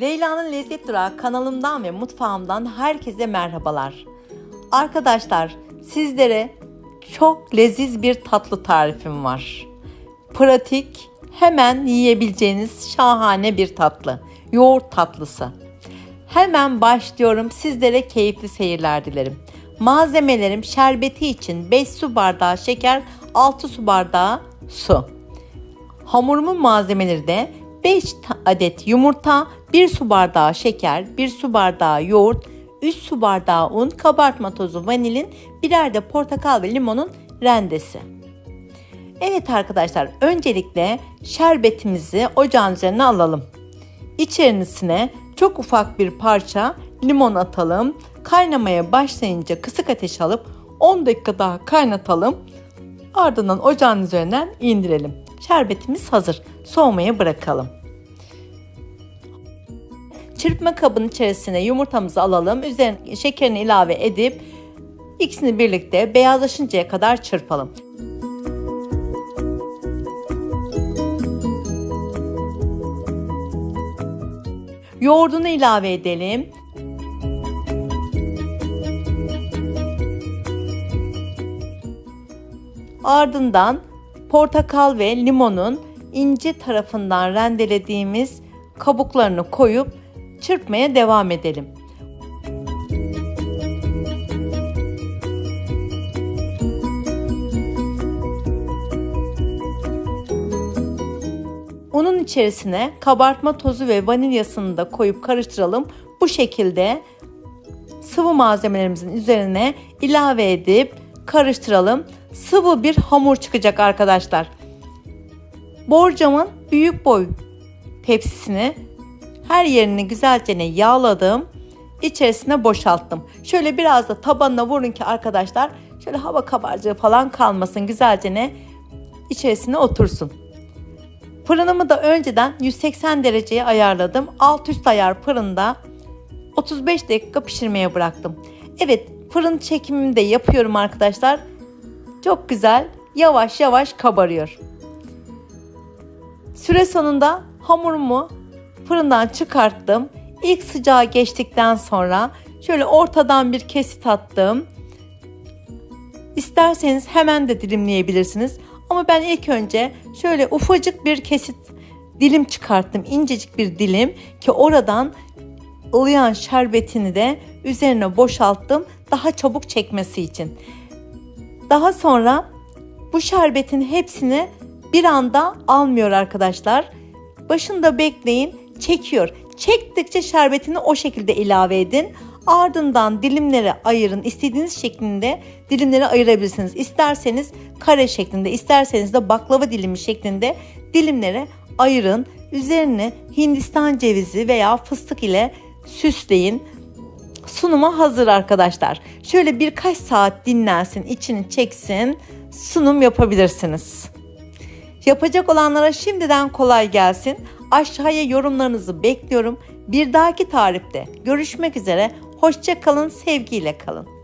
Leyla'nın Lezzet Durağı kanalımdan ve mutfağımdan herkese merhabalar. Arkadaşlar sizlere çok leziz bir tatlı tarifim var. Pratik, hemen yiyebileceğiniz şahane bir tatlı. Yoğurt tatlısı. Hemen başlıyorum. Sizlere keyifli seyirler dilerim. Malzemelerim şerbeti için 5 su bardağı şeker, 6 su bardağı su. Hamurumun malzemeleri de 5 adet yumurta, 1 su bardağı şeker, 1 su bardağı yoğurt, 3 su bardağı un, kabartma tozu, vanilin, birer de portakal ve limonun rendesi. Evet arkadaşlar öncelikle şerbetimizi ocağın üzerine alalım. İçerisine çok ufak bir parça limon atalım. Kaynamaya başlayınca kısık ateş alıp 10 dakika daha kaynatalım. Ardından ocağın üzerinden indirelim. Şerbetimiz hazır. Soğumaya bırakalım. Çırpma kabının içerisine yumurtamızı alalım. Üzerine şekerini ilave edip ikisini birlikte beyazlaşıncaya kadar çırpalım. Yoğurdunu ilave edelim. Ardından portakal ve limonun ince tarafından rendelediğimiz kabuklarını koyup çırpmaya devam edelim. Unun içerisine kabartma tozu ve vanilyasını da koyup karıştıralım. Bu şekilde sıvı malzemelerimizin üzerine ilave edip karıştıralım. Sıvı bir hamur çıkacak arkadaşlar. Borcamın büyük boy tepsisini her yerini güzelce yağladım. İçerisine boşalttım. Şöyle biraz da tabanına vurun ki arkadaşlar şöyle hava kabarcığı falan kalmasın. Güzelce içerisine otursun. Fırınımı da önceden 180 dereceye ayarladım. Alt üst ayar fırında 35 dakika pişirmeye bıraktım. Evet fırın çekimimi de yapıyorum arkadaşlar. Çok güzel yavaş yavaş kabarıyor. Süre sonunda hamurumu fırından çıkarttım. İlk sıcağı geçtikten sonra şöyle ortadan bir kesit attım. İsterseniz hemen de dilimleyebilirsiniz. Ama ben ilk önce şöyle ufacık bir kesit dilim çıkarttım. incecik bir dilim ki oradan ılıyan şerbetini de üzerine boşalttım. Daha çabuk çekmesi için. Daha sonra bu şerbetin hepsini bir anda almıyor arkadaşlar. Başında bekleyin, çekiyor. Çektikçe şerbetini o şekilde ilave edin. Ardından dilimlere ayırın. İstediğiniz şeklinde dilimlere ayırabilirsiniz. İsterseniz kare şeklinde, isterseniz de baklava dilimi şeklinde dilimlere ayırın. Üzerine Hindistan cevizi veya fıstık ile süsleyin. Sunuma hazır arkadaşlar. Şöyle birkaç saat dinlensin, içini çeksin. Sunum yapabilirsiniz. Yapacak olanlara şimdiden kolay gelsin. Aşağıya yorumlarınızı bekliyorum. Bir dahaki tarifte görüşmek üzere. Hoşça kalın, sevgiyle kalın.